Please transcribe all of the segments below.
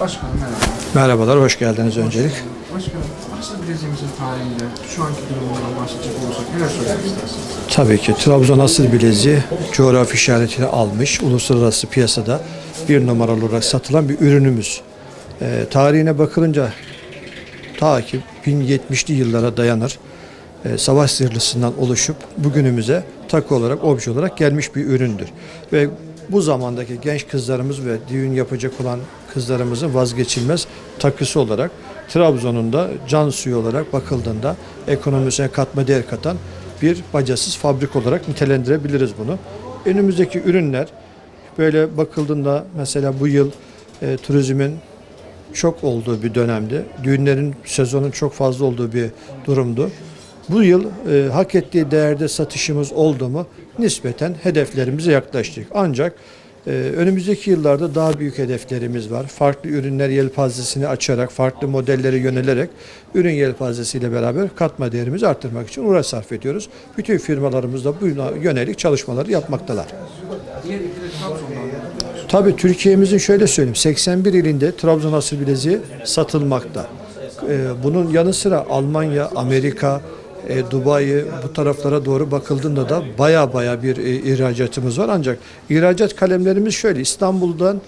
Başkanım merhaba. Merhabalar, hoş geldiniz öncelik. Başkanım, Asıl Bileziğimizin tarihinde şu anki durumundan bahsedecek olursak neler söylemek istersiniz? Tabii ki Trabzon asıl bileziği coğrafi işaretini almış, uluslararası piyasada bir numaralı olarak satılan bir ürünümüz. Ee, tarihine bakılınca ta ki 1070'li yıllara dayanır. Ee, savaş zırhlısından oluşup bugünümüze takı olarak, obje olarak gelmiş bir üründür. Ve bu zamandaki genç kızlarımız ve düğün yapacak olan kızlarımızın vazgeçilmez takısı olarak Trabzon'un da can suyu olarak bakıldığında ekonomisine katma değer katan bir bacasız fabrik olarak nitelendirebiliriz bunu. Önümüzdeki ürünler böyle bakıldığında mesela bu yıl e, turizmin çok olduğu bir dönemdi. Düğünlerin sezonun çok fazla olduğu bir durumdu. Bu yıl e, hak ettiği değerde satışımız oldu mu nispeten hedeflerimize yaklaştık. Ancak önümüzdeki yıllarda daha büyük hedeflerimiz var. Farklı ürünler yelpazesini açarak, farklı modellere yönelerek ürün yelpazesiyle beraber katma değerimizi arttırmak için uğraş sarf ediyoruz. Bütün firmalarımız da buna yönelik çalışmaları yapmaktalar. Tabii Türkiye'mizin şöyle söyleyeyim 81 ilinde Trabzon asıl bileziği satılmakta. Ee, bunun yanı sıra Almanya, Amerika, e, Dubai bu taraflara doğru bakıldığında da baya baya bir e, ihracatımız var. Ancak ihracat kalemlerimiz şöyle İstanbul'dan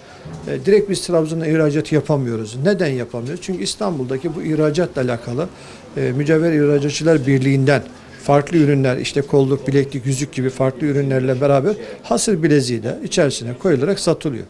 e, direkt biz Trabzon'a ihracat yapamıyoruz. Neden yapamıyoruz? Çünkü İstanbul'daki bu ihracatla alakalı e, Mücevher İhracatçılar Birliği'nden farklı ürünler işte kolluk, bileklik, yüzük gibi farklı ürünlerle beraber hasır bileziği de içerisine koyularak satılıyor.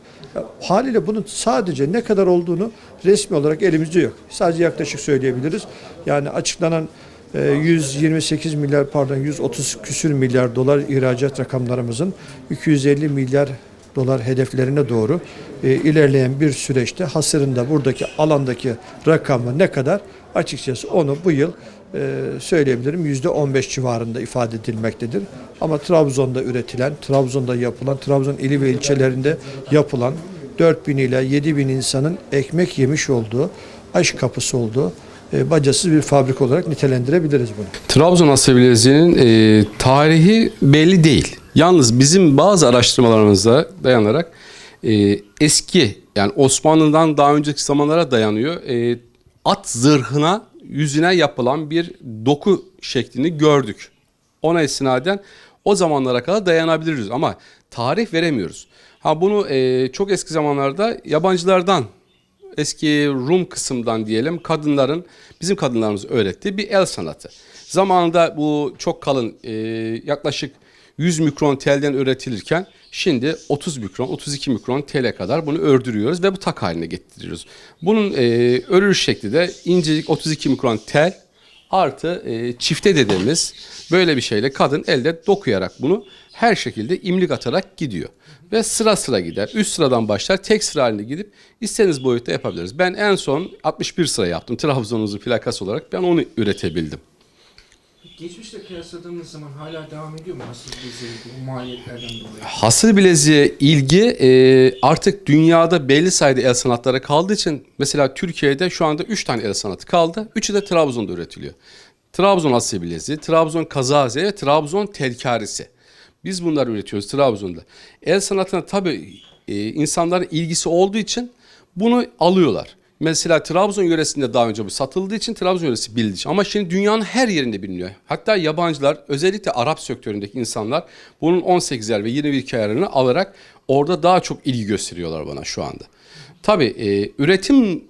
Haliyle bunun sadece ne kadar olduğunu resmi olarak elimizde yok. Sadece yaklaşık söyleyebiliriz. Yani açıklanan 128 milyar pardon 130 küsür milyar dolar ihracat rakamlarımızın 250 milyar dolar hedeflerine doğru e, ilerleyen bir süreçte hasırında buradaki alandaki rakamı ne kadar açıkçası onu bu yıl e, söyleyebilirim yüzde 15 civarında ifade edilmektedir. Ama Trabzon'da üretilen, Trabzon'da yapılan, Trabzon ili ve ilçelerinde yapılan 4000 ile 7000 insanın ekmek yemiş olduğu, aş kapısı olduğu bacasız bir fabrik olarak nitelendirebiliriz bunu. Trabzon Asya Bileziği'nin e, tarihi belli değil. Yalnız bizim bazı araştırmalarımıza dayanarak e, eski yani Osmanlı'dan daha önceki zamanlara dayanıyor. E, at zırhına yüzüne yapılan bir doku şeklini gördük. Ona esnaden o zamanlara kadar dayanabiliriz ama tarih veremiyoruz. Ha bunu e, çok eski zamanlarda yabancılardan eski Rum kısımdan diyelim kadınların bizim kadınlarımız öğrettiği bir el sanatı. Zamanında bu çok kalın e, yaklaşık 100 mikron telden üretilirken şimdi 30 mikron 32 mikron tele kadar bunu ördürüyoruz ve bu tak haline getiriyoruz. Bunun e, örülüş şekli de incecik 32 mikron tel artı e, çifte dediğimiz böyle bir şeyle kadın elde dokuyarak bunu her şekilde imlik atarak gidiyor. Ve sıra sıra gider. Üst sıradan başlar tek sıra halinde gidip istediğiniz boyutta yapabiliriz. Ben en son 61 sıra yaptım. Trabzon'un plakası olarak ben onu üretebildim. Geçmişte kıyasladığımız zaman hala devam ediyor mu asıl bileziği bu maliyetlerden dolayı? Hasır bileziğe ilgi e, artık dünyada belli sayıda el sanatları kaldığı için mesela Türkiye'de şu anda 3 tane el sanatı kaldı. Üçü de Trabzon'da üretiliyor. Trabzon hasır bileziği, Trabzon kazaze ve Trabzon telkarisi. Biz bunları üretiyoruz Trabzon'da. El sanatına tabii e, insanların ilgisi olduğu için bunu alıyorlar. Mesela Trabzon yöresinde daha önce bu satıldığı için Trabzon yöresi için. Ama şimdi dünyanın her yerinde biliniyor. Hatta yabancılar özellikle Arap sektöründeki insanlar bunun 18'er ve 22 ayarını alarak orada daha çok ilgi gösteriyorlar bana şu anda. Tabii e, üretim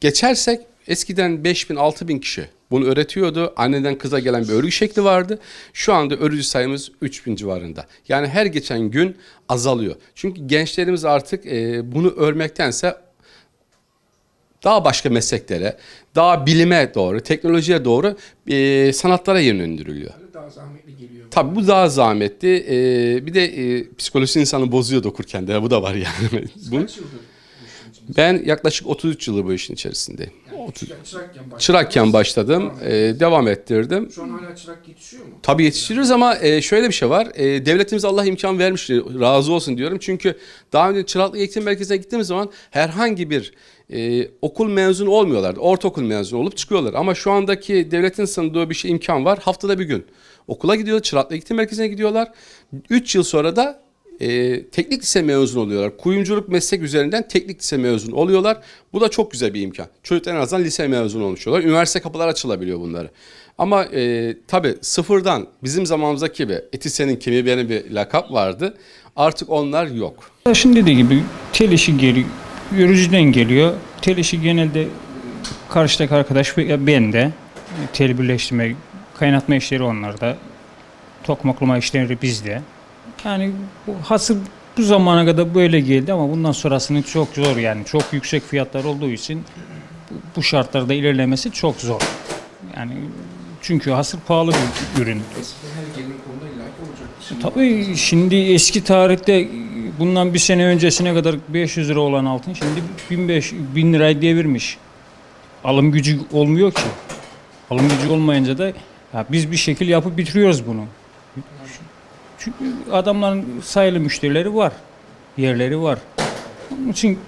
geçersek eskiden 5000 6000 kişi bunu öğretiyordu. Anneden kıza gelen bir örgü şekli vardı. Şu anda örgü sayımız 3000 civarında. Yani her geçen gün azalıyor. Çünkü gençlerimiz artık e, bunu örmektense daha başka mesleklere, daha bilime doğru, teknolojiye doğru e, sanatlara yönlendiriliyor. Daha zahmetli geliyor. Tabii bu daha zahmetli. E, bir de e, psikolojisi insanı bozuyor dokurken de. Bu da var yani. Bunu, ben yaklaşık 33 yılı bu işin içerisindeyim. Yani çırak- çırakken başladınız. Çırakken başladım, e, devam ettirdim. Şu an hala çırak yetişiyor mu? Tabii yetiştiriyoruz ama e, şöyle bir şey var. E, devletimiz Allah imkan vermiş, razı olsun diyorum. Çünkü daha önce çıraklık eğitim merkezine gittiğimiz zaman herhangi bir e, okul mezunu olmuyorlardı. Ortaokul mezunu olup çıkıyorlar. Ama şu andaki devletin sunduğu bir şey imkan var. Haftada bir gün okula gidiyorlar, çıraklık eğitim merkezine gidiyorlar. 3 yıl sonra da e, teknik lise mezun oluyorlar. Kuyumculuk meslek üzerinden teknik lise mezun oluyorlar. Bu da çok güzel bir imkan. Çocuklar en azından lise mezun olmuş oluyorlar. Üniversite kapılar açılabiliyor bunları. Ama e, tabii sıfırdan bizim zamanımızdaki gibi eti senin kemiği benim bir lakap vardı. Artık onlar yok. Şimdi dediği gibi tel işi geliyor, yürücüden geliyor. Tel işi genelde karşıdaki arkadaş ben de tel birleştirme, kaynatma işleri onlarda. Tokmaklama işleri bizde. Yani bu hasır bu zamana kadar böyle geldi ama bundan sonrasını çok zor yani. Çok yüksek fiyatlar olduğu için bu- bu şartlarda ilerlemesi çok zor. Yani çünkü hasır pahalı bir ürün. Tabii şimdi eski tarihte bundan bir sene öncesine kadar 500 lira olan altın şimdi 1500 bin liraya devirmiş. Alım gücü olmuyor ki. Alım gücü olmayınca da ya biz bir şekil yapıp bitiriyoruz bunu. Adamların sayılı müşterileri var. Yerleri var. Onun için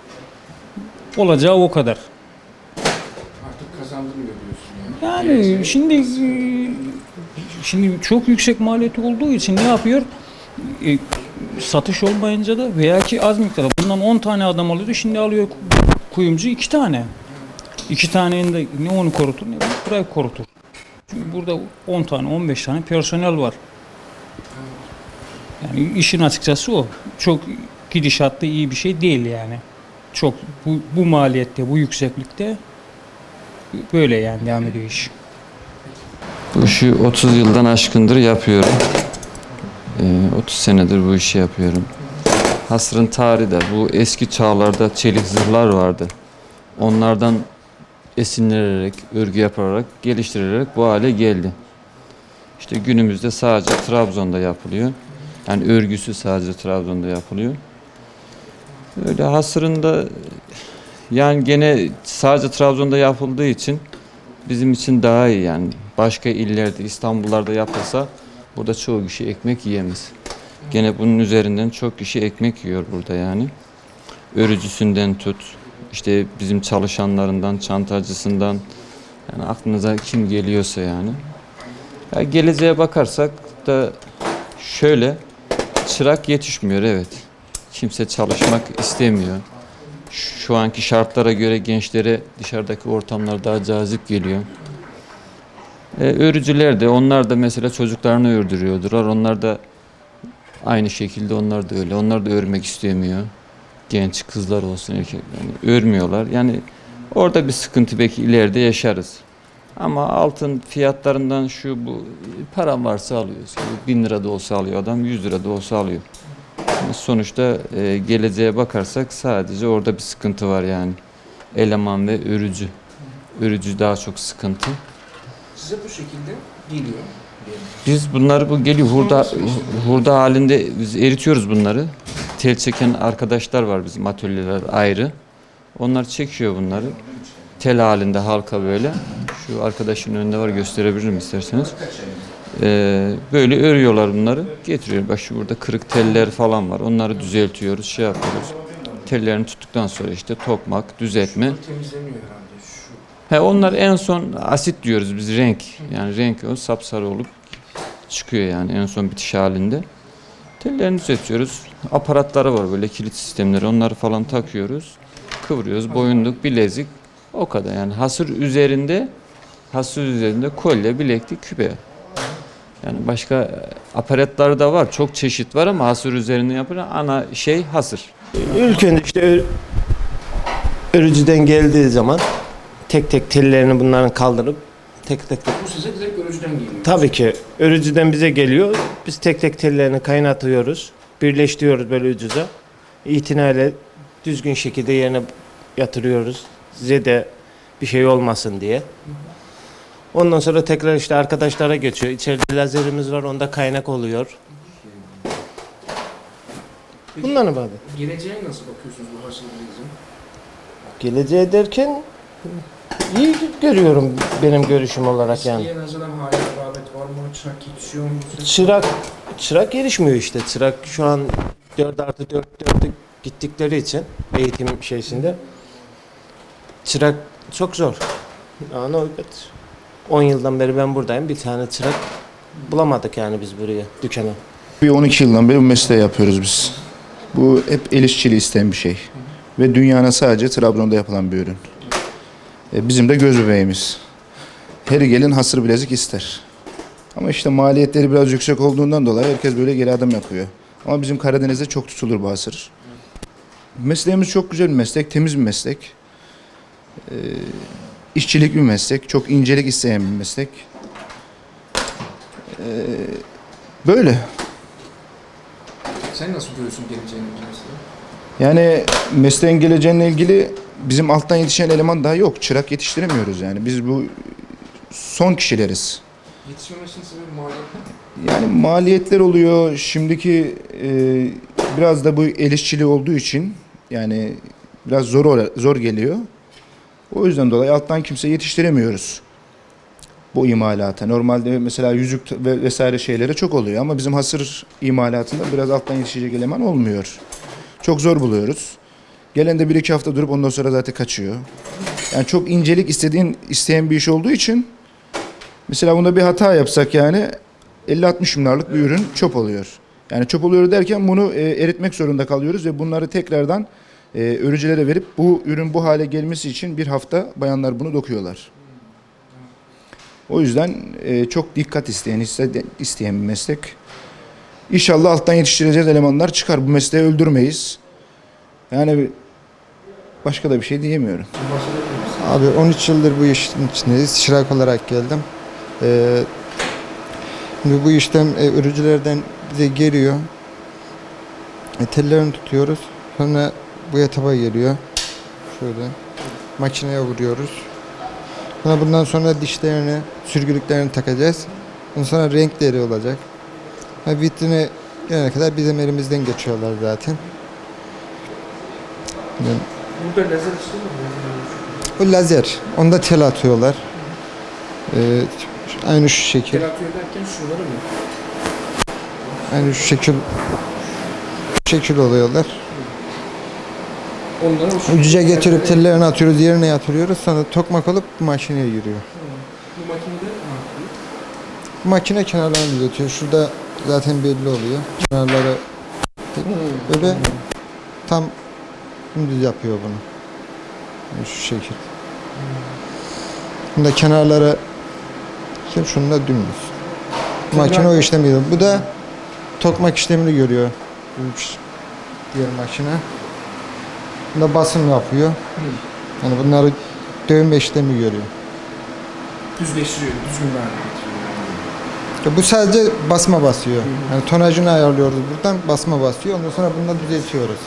olacağı o kadar. artık kazandırmıyor diyorsun yani. Yani şimdi e, şimdi çok yüksek maliyeti olduğu için ne yapıyor? E, satış olmayınca da veya ki az miktarda bundan 10 tane adam alıyordu şimdi alıyor kuyumcu 2 tane. 2 tanenin de ne onu korutur ne burayı korutur. Çünkü burada 10 tane 15 tane personel var. Yani işin açıkçası o. Çok gidişatlı iyi bir şey değil yani. Çok bu, bu maliyette bu yükseklikte böyle yani devam ediyor iş. Bu işi 30 yıldan aşkındır yapıyorum. Ee, 30 senedir bu işi yapıyorum. Hasrın tarihi de bu eski çağlarda çelik zırhlar vardı. Onlardan esinlenerek, örgü yaparak, geliştirerek bu hale geldi. İşte günümüzde sadece Trabzon'da yapılıyor. Yani örgüsü sadece Trabzon'da yapılıyor. Öyle hasırın da yani gene sadece Trabzon'da yapıldığı için bizim için daha iyi yani. Başka illerde, İstanbullarda yapılsa burada çoğu kişi ekmek yiyemez. Gene bunun üzerinden çok kişi ekmek yiyor burada yani. Örücüsünden tut, işte bizim çalışanlarından, çantacısından, yani aklınıza kim geliyorsa yani. Ya geleceğe bakarsak da şöyle, çırak yetişmiyor evet. Kimse çalışmak istemiyor. Şu anki şartlara göre gençlere dışarıdaki ortamlar daha cazip geliyor. E, örücüler de onlar da mesela çocuklarını ördürüyordular. Onlar da aynı şekilde onlar da öyle. Onlar da örmek istemiyor. Genç kızlar olsun erkek yani örmüyorlar. Yani orada bir sıkıntı belki ileride yaşarız. Ama altın fiyatlarından şu bu param varsa alıyorsun. Bin lira da olsa alıyor adam, yüz lira da olsa alıyor. Ama Sonuçta e, geleceğe bakarsak sadece orada bir sıkıntı var yani. Eleman ve örücü. Örücü daha çok sıkıntı. Size bu şekilde geliyor. Biz bunları bu geliyor hurda hurda halinde biz eritiyoruz bunları. Tel çeken arkadaşlar var bizim atölyeler ayrı. Onlar çekiyor bunları. Tel halinde halka böyle. Şu arkadaşın önünde var gösterebilirim isterseniz. Ee, böyle örüyorlar bunları. Getiriyor. Bak şu burada kırık teller falan var. Onları düzeltiyoruz, şey yapıyoruz. Tellerini tuttuktan sonra işte tokmak, düzeltme. He onlar en son asit diyoruz biz renk. Yani renk o sapsarı olup çıkıyor yani en son bitiş halinde. Tellerini düzeltiyoruz. Aparatları var böyle kilit sistemleri onları falan takıyoruz. Kıvırıyoruz. Boyunluk, bilezik o kadar yani hasır üzerinde hasır üzerinde kolye, bileklik, küpe. Yani başka e, aparatları da var. Çok çeşit var ama hasır üzerinde yapılan ana şey hasır. İlk önce işte ör- örücüden geldiği zaman tek tek tellerini bunların kaldırıp tek tek tek Bu size direkt örücüden geliyor. Tabii ki örücüden bize geliyor. Biz tek tek tellerini kaynatıyoruz. Birleştiriyoruz böyle ucuza. İtinayla düzgün şekilde yerine yatırıyoruz. Size de bir şey olmasın diye. Ondan sonra tekrar işte arkadaşlara geçiyor. İçeride lazerimiz var. Onda kaynak oluyor. Peki, Bundan ibaret. Geleceğe nasıl bakıyorsunuz bu bizim? Geleceğe derken iyi görüyorum benim görüşüm olarak yani. Eskiye nazaran hala rağbet var mı? Çırak yetişiyor mu? Çırak çırak gelişmiyor işte. Çırak şu an 4 artı 4 4'e gittikleri için eğitim şeysinde çırak çok zor. Yani o- 10 yıldan beri ben buradayım. Bir tane çırak bulamadık yani biz buraya dükkana. Bir 12 yıldan beri bu mesleği yapıyoruz biz. Bu hep el işçiliği isteyen bir şey. Ve dünyanın sadece Trabzon'da yapılan bir ürün. E, bizim de göz bebeğimiz. Her gelin hasır bilezik ister. Ama işte maliyetleri biraz yüksek olduğundan dolayı herkes böyle geri adım yapıyor. Ama bizim Karadeniz'de çok tutulur bu hasır. Mesleğimiz çok güzel bir meslek, temiz bir meslek. E, işçilik bir meslek, çok incelik isteyen bir meslek. E, böyle. Sen nasıl görüyorsun geleceğini mesleği? Yani mesleğin geleceğine ilgili bizim alttan yetişen eleman daha yok. Çırak yetiştiremiyoruz yani. Biz bu son kişileriz. Yetişmemesinin sebebi maliyet mi? Yani maliyetler oluyor. Şimdiki e, biraz da bu el işçiliği olduğu için yani biraz zor zor geliyor. O yüzden dolayı alttan kimse yetiştiremiyoruz. Bu imalata. Normalde mesela yüzük ve vesaire şeylere çok oluyor ama bizim hasır imalatında biraz alttan yetişecek eleman olmuyor. Çok zor buluyoruz. Gelen de bir iki hafta durup ondan sonra zaten kaçıyor. Yani çok incelik istediğin isteyen bir iş olduğu için mesela bunda bir hata yapsak yani 50-60 milyarlık bir ürün çöp oluyor. Yani çöp oluyor derken bunu e, eritmek zorunda kalıyoruz ve bunları tekrardan e, örücülere verip bu ürün bu hale gelmesi için bir hafta bayanlar bunu dokuyorlar. O yüzden e, çok dikkat isteyen, iste- isteyen bir meslek. İnşallah alttan yetiştireceğiz elemanlar çıkar. Bu mesleği öldürmeyiz. Yani başka da bir şey diyemiyorum. Abi 13 yıldır bu işin içindeyiz. Çırak olarak geldim. Ee, şimdi bu işlem e, ürücülerden bize geliyor. E, tellerini tutuyoruz. Sonra bu etaba geliyor. Şöyle. Makineye vuruyoruz. Sonra bundan sonra dişlerini, sürgülüklerini takacağız. Ondan sonra renkleri olacak. Ha, vitrine gelene kadar bizim elimizden geçiyorlar zaten. Yani Burada lazer işlemi mi? Bu lazer. Onda tel atıyorlar. Ee, aynı şu şekil. Tel atıyor derken şunları mı? Aynı şu şekil şekil oluyorlar. Onları Ucuca getirip tellerini atıyoruz, yerine yatırıyoruz. Sonra tokmak olup makineye giriyor. Bu makinede? Bu makine kenarlarını düzeltiyor. Şurada zaten belli oluyor. Kenarları böyle tam dümdüz yapıyor bunu. Şu şekil. Bunda kenarları şimdi şunda dümdüz. Makine o işlemi yapıyor. Bu da tokmak işlemini görüyor. Diğer makine. Bunda basım yapıyor. Yani bunları dövme işlemi görüyor. Düzleştiriyor, düzgün. Ya bu sadece basma basıyor. Yani tonajını ayarlıyoruz buradan basma basıyor. Ondan sonra bunları düzeltiyoruz.